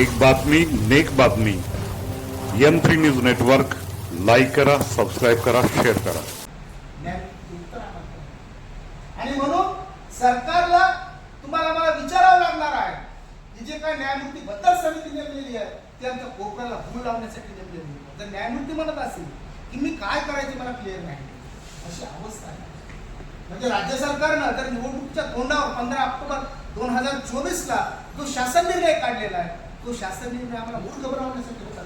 एक बातमी नेक बातमी. M three news network like करा सबस्क्राईब करा शेअर करा. आणि म्हणून सरकारला तुम्हाला मला विचारावं लागणार आहे. की जे काय न्यायमूर्ती बद्दल समिती नेमलेली आहे ती आमच्या कोपऱ्याला भूल लावण्यासाठी नेमलेली आहे. जर न्यायमूर्ती म्हणत असेल की मी काय करायचे मला क्लिअर नाही. अशी अवस्था आहे. म्हणजे राज्य सरकारनं तर निवडणुकीच्या तोंडावर पंधरा ऑक्टोबर दोन हजार चोवीसला जो शासन निर्णय काढलेला आहे तो शासन निर्णय आम्हाला मूळ घबरवण्यासाठी होता?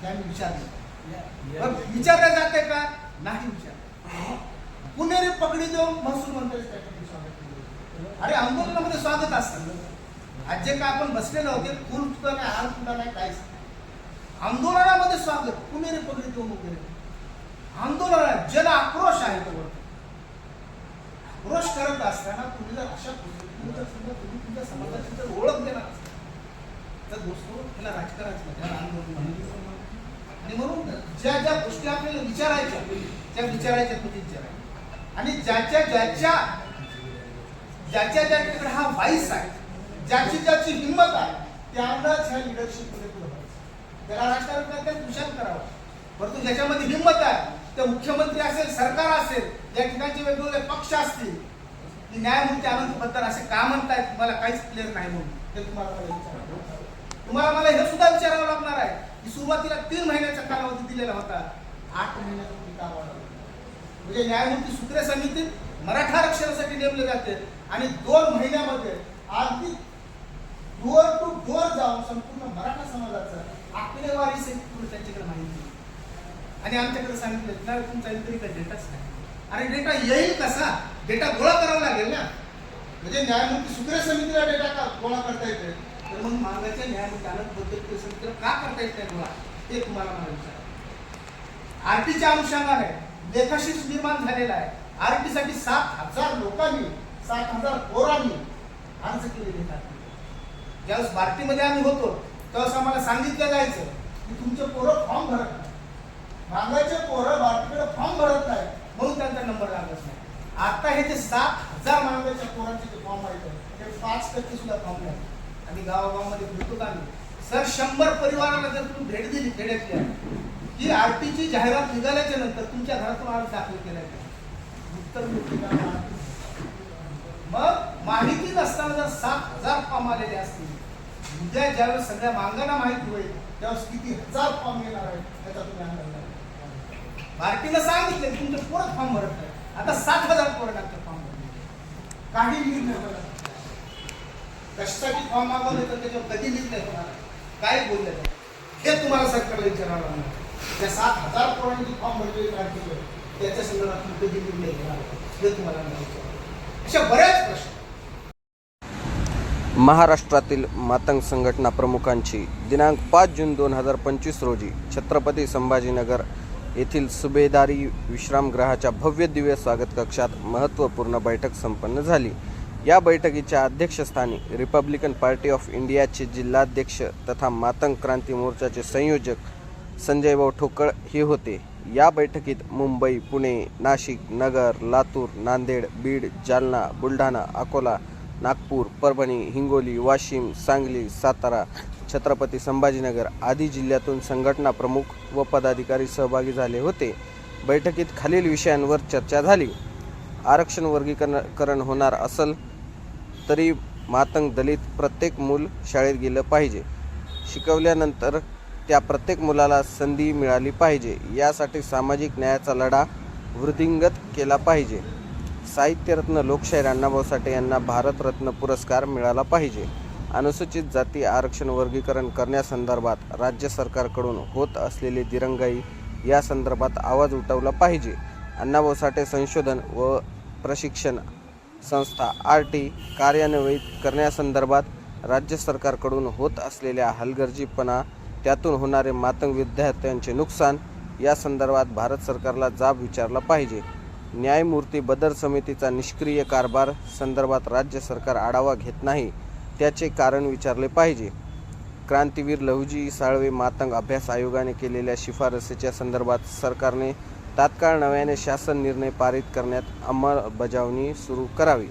हे आम्ही विचारलं पण विचारलं जाते का नाही विचार पुणेरी पगडी देऊन महसूल मंत्र्याचं त्याच्यामध्ये स्वागत. अरे आंदोलनामध्ये स्वागत असतं आज जे काय आपण बसलेलो होते फुल सुद्धा नाही हार सुद्धा नाही काहीच. आंदोलनामध्ये स्वागत पुणेरी पगडी देऊन वगैरे आंदोलनात जन आक्रोश आहे तो. आक्रोश करत असताना तुम्ही जर अशा पद्धतीने जर समजा तुम्ही तुमच्या समाजाची जर ओळख देणार असाल, तर दोस्तो त्याला राजकारणाचं त्याला आंदोलन म्हणून आणि म्हणून ज्या ज्या गोष्टी आपल्याला विचारायच्या त्या विचारायच्या तुम्ही विचारायच्या आणि ज्याच्या ज्याच्या ज्याच्या ज्याच्याकडे हा वाईस आहे ज्याची ज्याची हिंमत आहे त्यालाच ह्या लिडरशिपमध्ये पुढे व्हायचं त्याला राजकारण त्यात खुशाल करावं. परंतु ज्याच्यामध्ये हिंमत आहे ते मुख्यमंत्री असेल सरकार असेल या ठिकाणचे वेगवेगळे पक्ष असतील न्यायमूर्ती अनंत बद्दल असे का म्हणतायत तुम्हाला काहीच क्लिअर नाही म्हणून ते तुम्हाला मला तुम्हाला मला हे सुद्धा विचारावं लागणार आहे की सुरुवातीला तीन महिन्याचा कालावधी दिलेला होता. आठ महिन्याचा तुम्ही का म्हणजे न्यायमूर्ती सूत्रे समितीत मराठा आरक्षणासाठी नेमले जाते आणि दोन महिन्यामध्ये अगदी डोअर टू डोअर जाऊन संपूर्ण मराठा समाजाचं आकडेवारी सहित पूर्ण त्यांच्याकडे माहिती आणि आमच्याकडे सांगितलं नाही तुमचा इतरीकडे डेटाच नाही. अरे डेटा येईल कसा? डेटा गोळा करावा लागेल ना? म्हणजे न्यायमूर्ती सुक्रे समितीला डेटा का गोळा करता येते तर मग मागाच्या न्यायमूर्ती अनंत बद्दल का करता येत नाही गोळा ते तुम्हाला मला विचार. आरटीच्या अनुषंगाने लेखाशीच निर्माण झालेला आहे. आरटी साठी सात हजार लोकांनी सात हजार पोरांनी अर्ज केलेले आहेत ज्यावेळेस बार्टीमध्ये आम्ही होतो तेव्हा आम्हाला सांगितलं जायचं की तुमचे पोरं फॉर्म भरत नाही. मागाचे पोरं बार्टीकडे फॉर्म भरत नाही. म्हणून त्यांचा नंबर लागत नाही. आता हे जे सात हजार मागायच्या पोरांचे जे फॉर्म आहेत ते पाच टक्के सुद्धा फॉर्म नाही. आणि गावागावामध्ये फिरतो आम्ही? सर शंभर परिवाराला जर तुम्ही भेट दिली खेड्यातल्या आहे की आरटीची जाहिरात निघाल्याच्या नंतर तुमच्या घरातून आज दाखल केल्या उत्तर मग माहिती नसताना जर सात हजार फॉर्म आलेले असतील उद्या ज्यावेळेस सगळ्या मांगांना माहिती होईल त्यावेळेस किती हजार फॉर्म येणार आहेत त्याचा तुम्ही अंदाज लावा. भारतीला सांगितले तुमचं तुमचे परत फॉर्म भरत नाही. आता सात हजार पोरं टाकतात फॉर्म भरले. काही निर्णय कशासाठी फॉर्म मागवले तर त्याच्यावर कधी लीड नाही होणार काय बोलले हे तुम्हाला सरकारला विचारावं लागणार. त्या सात हजार करोडांची जे फॉर्म भरलेले काढले त्याच्या संदर्भात तुम्ही कधी लीड नाही होणार हे तुम्हाला विचारावं अशा बऱ्याच प्रश्न. महाराष्ट्रातील मातंग संघटना प्रमुखांची दिनांक पाच जून दोन हजार पंचवीस रोजी छत्रपती संभाजीनगर येथील सुभेदारी विश्रामगृहाच्या भव्य दिव्य स्वागत कक्षात महत्त्वपूर्ण बैठक संपन्न झाली. या बैठकीच्या अध्यक्षस्थानी रिपब्लिकन पार्टी ऑफ इंडियाचे जिल्हाध्यक्ष तथा मातंग क्रांती मोर्चाचे संयोजक संजय भाऊ ठोकळ हे होते. या बैठकीत मुंबई पुणे नाशिक नगर लातूर नांदेड बीड जालना बुलढाणा अकोला नागपूर परभणी हिंगोली वाशिम सांगली सातारा छत्रपती संभाजीनगर आदी जिल्ह्यातून संघटना प्रमुख व पदाधिकारी सहभागी झाले होते. बैठकीत खालील विषयांवर चर्चा झाली. आरक्षण वर्गीकरण होणार असल तरी मातंग दलित प्रत्येक मूल शाळेत गेलं पाहिजे. शिकवल्यानंतर त्या प्रत्येक मुलाला संधी मिळाली पाहिजे. यासाठी सामाजिक न्यायाचा लढा वृद्धिंगत केला पाहिजे. साहित्यरत्न लोकशाहीर अण्णाभाऊ साठे यांना भारतरत्न पुरस्कार मिळाला पाहिजे. अनुसूचित जाती आरक्षण वर्गीकरण करण्यासंदर्भात राज्य सरकारकडून होत असलेली दिरंगाई या संदर्भात आवाज उठवला पाहिजे. अण्णाभाऊ साठे संशोधन व प्रशिक्षण संस्था आर टी कार्यान्वित करण्यासंदर्भात राज्य सरकारकडून होत असलेल्या हलगर्जीपणा त्यातून होणारे मातंग विद्यार्थ्यांचे नुकसान या संदर्भात भारत सरकारला जाब विचारला पाहिजे. न्यायमूर्ती बदर समितीचा निष्क्रिय कारभार संदर्भात राज्य सरकार आढावा घेत नाही त्याचे कारण विचारले पाहिजे. क्रांतीवीर लहुजी साळवे मातंग अभ्यास आयोगाने केलेल्या शिफारसीच्या संदर्भात सरकारने तात्काळ नव्याने शासन निर्णय पारित करण्यात अंमलबजावणी सुरू करावी.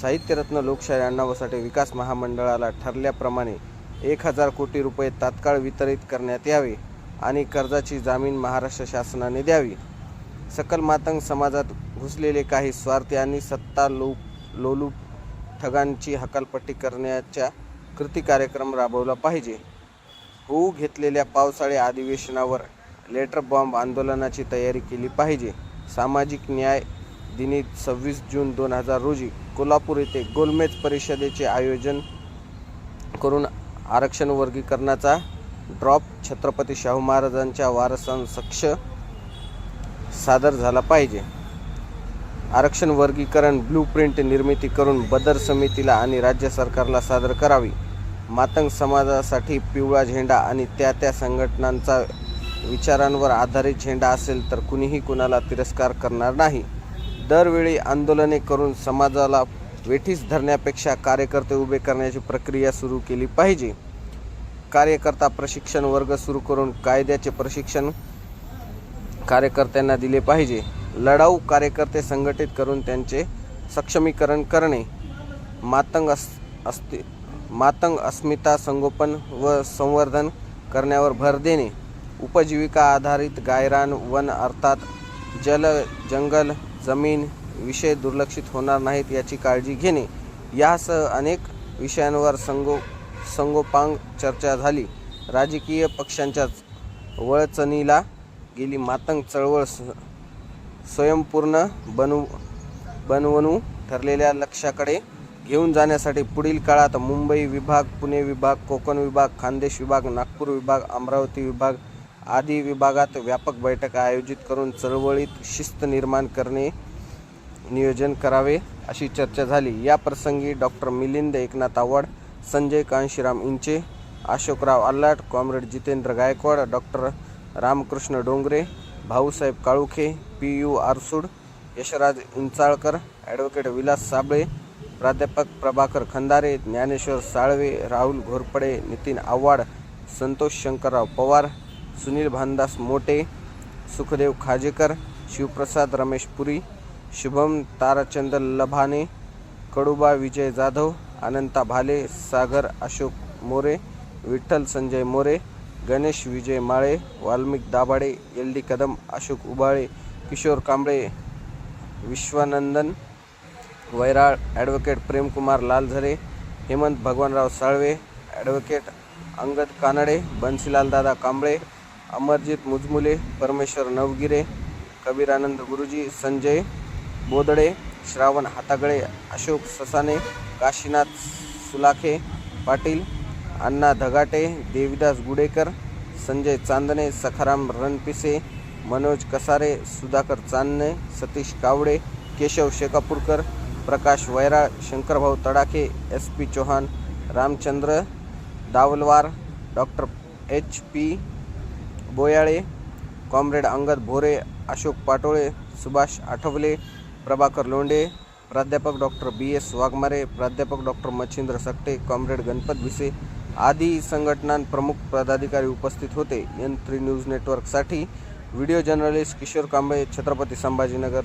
साहित्यरत्न लोकशाही अण्णा साठे विकास महामंडळाला ठरल्याप्रमाणे एक हजार कोटी रुपये तात्काळ वितरित करण्यात यावे आणि कर्जाची जामीन महाराष्ट्र शासनाने द्यावी. सकल मातंग समाजात घुसलेले काही स्वार्थी आणि सत्ता लो लोलूप ठगांची हकालपट्टी करण्याच्या कृती कार्यक्रम राबवला पाहिजे. होऊ घेतलेल्या पावसाळी अधिवेशनावर लेटर बॉम्ब आंदोलनाची तयारी केली पाहिजे. सामाजिक न्याय दिनी सव्वीस जून दोन हजार रोजी कोल्हापूर येथे गोलमेज परिषदेचे आयोजन करून आरक्षण वर्गीकरणाचा ड्रॉप छत्रपती शाहू महाराजांच्या वारसांसक्ष सादर झाला पाहिजे. आरक्षण वर्गीकरण ब्लू प्रिंट निर्मिती करून बदर समितीला आणि राज्य सरकारला सादर करावी. मातंग समाजासाठी पिवळा झेंडा आणि त्या त्या संघटनांचा विचारांवर आधारित झेंडा असेल तर कुणीही कुणाला तिरस्कार करणार नाही. दरवेळी आंदोलने करून समाजाला वेठीस धरण्यापेक्षा कार्यकर्ते उभे करण्याची प्रक्रिया सुरू केली पाहिजे. कार्यकर्ता प्रशिक्षण वर्ग सुरू करून कायद्याचे प्रशिक्षण कार्यकर्त्यांना दिले पाहिजे. लढाऊ कार्यकर्ते संघटित करून त्यांचे सक्षमीकरण करणे. मातंग अस अस्ति मातंग अस्मिता संगोपन व संवर्धन करण्यावर भर देणे. उपजीविका आधारित गायरान वन अर्थात जल जंगल जमीन विषय दुर्लक्षित होणार नाहीत याची काळजी घेणे. यासह अनेक विषयांवर संगो संगोपांग चर्चा झाली. राजकीय पक्षांच्या वळचणीला गेली मातंग चळवळ स- स्वयंपूर्ण बनू बनवणू ठरलेल्या लक्ष्याकडे घेऊन जाण्यासाठी पुढील काळात मुंबई विभाग पुणे विभाग कोकण विभाग खानदेश विभाग नागपूर विभाग अमरावती विभाग आदी विभागात व्यापक बैठका आयोजित करून चळवळीत शिस्त निर्माण करणे नियोजन करावे अशी चर्चा झाली. या प्रसंगी doctor Milind Eknath Awhad Sanjay Kanshiram Inche Ashokrao Allat comrade Jitendra Gaikwad doctor Ramkrishna Dongare Bhausaheb Kalukhe P U Arsud Yashraj Inchalkar advocate Vilas Sable प्राध्यापक Prabhakar Khandare Dnyaneshwar Salve Rahul Ghorpade Nitin Awhad Santosh Shankarrao Pawar Sunil Bhandas Mote Sukhdev Khajekar Shivprasad Ramesh Puri Shubham Tarachand Labhane Kaduba Vijay Jadhav Ananta Bhale Sagar Ashok More Vitthal Sanjay More Ganesh Vijay Male Valmik Dabhade L D Kadam Ashok Ubale Kishor Kamble Vishwanandan Vairal advocate Premkumar Lalzare Hemant Bhagwanrao Salve advocate Angad Kanade Bansilal Dada Kamble Amarjit Mujmule परमेश्वर नवगिरे कबीरानंद गुरुजी संजय बोदडे श्रावण हातागळे अशोक ससाने काशीनाथ सुलाखे पाटील अण्णा धगाटे देविदास गुडेकर संजय चांदणे Sakharam Ranpise Manoj Kasare Sudhakar Chandane Satish Kawade Keshav Shekapurkar Prakash Vairal Shankarbhau Tadakhe S P Chauhan Ramchandra Dawalwar doctor H P Boyale comrade Angad Bhore Ashok Patole Subhash Athawale Prabhakar Londe प्राध्यापक doctor B. S. Waghmare प्राध्यापक doctor Machhindra Sakate comrade Ganpat Bhise आदी संघटनां प्रमुख पदाधिकारी उपस्थित होते. N three news नेटवर्कसाठी video journalist Kishor Kamble Chhatrapati Sambhajinagar.